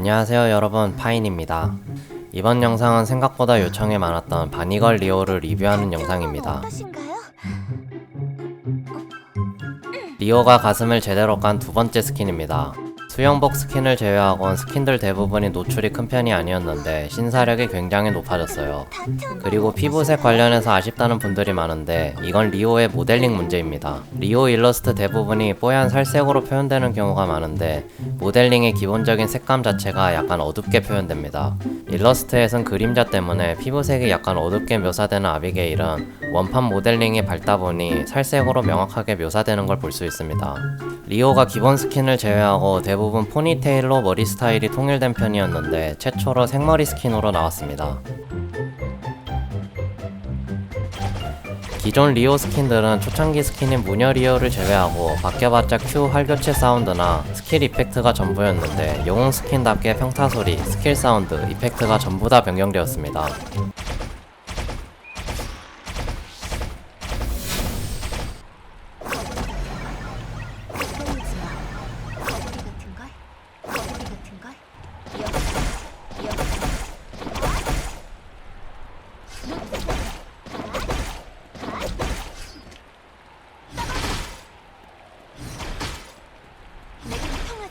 안녕하세요 여러분 파인입니다. 이번 영상은 생각보다 요청이 많았던 바니걸 리오를 리뷰하는 영상입니다. 리오가 가슴을 제대로 깐 두 번째 스킨입니다. 수영복 스킨을 제외하곤 스킨들 대부분이 노출이 큰 편이 아니었는데 신사력이 굉장히 높아졌어요. 그리고 피부색 관련해서 아쉽다는 분들이 많은데 이건 리오의 모델링 문제입니다. 리오 일러스트 대부분이 뽀얀 살색으로 표현되는 경우가 많은데 모델링의 기본적인 색감 자체가 약간 어둡게 표현됩니다. 일러스트에선 그림자 때문에 피부색이 약간 어둡게 묘사되는 아비게일은 원판 모델링이 밝다 보니 살색으로 명확하게 묘사되는 걸 볼 수 있습니다. 리오가 기본 스킨을 제외하고 대부분 포니테일로 머리 스타일이 통일된 편이었는데 최초로 생머리 스킨으로 나왔습니다. 기존 리오 스킨들은 초창기 스킨인 무녀 리오를 제외하고 바뀌어봤자 Q 활교체 사운드나 스킬 이펙트가 전부였는데 영웅 스킨답게 평타 소리, 스킬 사운드, 이펙트가 전부 다 변경되었습니다.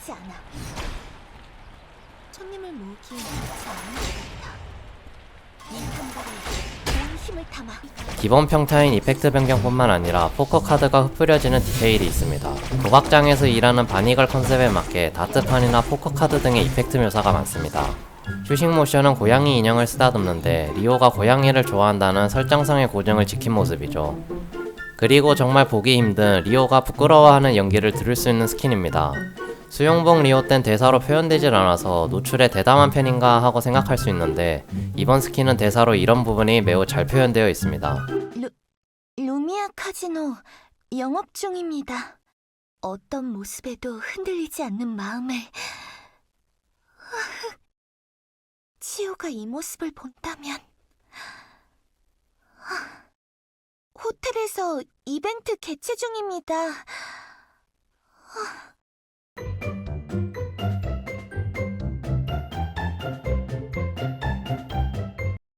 통하지 않아. 손님을 모으기엔 좋지 않은 것 같아. 이 한발에 온 힘을 담아. 기본 평타인 이펙트 변경뿐만 아니라 포커 카드가 흩뿌려지는 디테일이 있습니다. 도각장에서 일하는 바니걸 컨셉에 맞게 다트판이나 포커 카드 등의 이펙트 묘사가 많습니다. 휴식 모션은 고양이 인형을 쓰다듬는데 리오가 고양이를 좋아한다는 설정상의 고정을 지킨 모습이죠. 그리고 정말 보기 힘든 리오가 부끄러워하는 연기를 들을 수 있는 스킨입니다. 수영복 리오 땐 대사로 표현되질 않아서 노출에 대담한 편인가 하고 생각할 수 있는데 이번 스킨은 대사로 이런 부분이 매우 잘 표현되어 있습니다. 루미아 카지노 영업 중입니다. 어떤 모습에도 흔들리지 않는 마음을 치오가 이 모습을 본다면 호텔에서 이벤트 개최 중입니다. you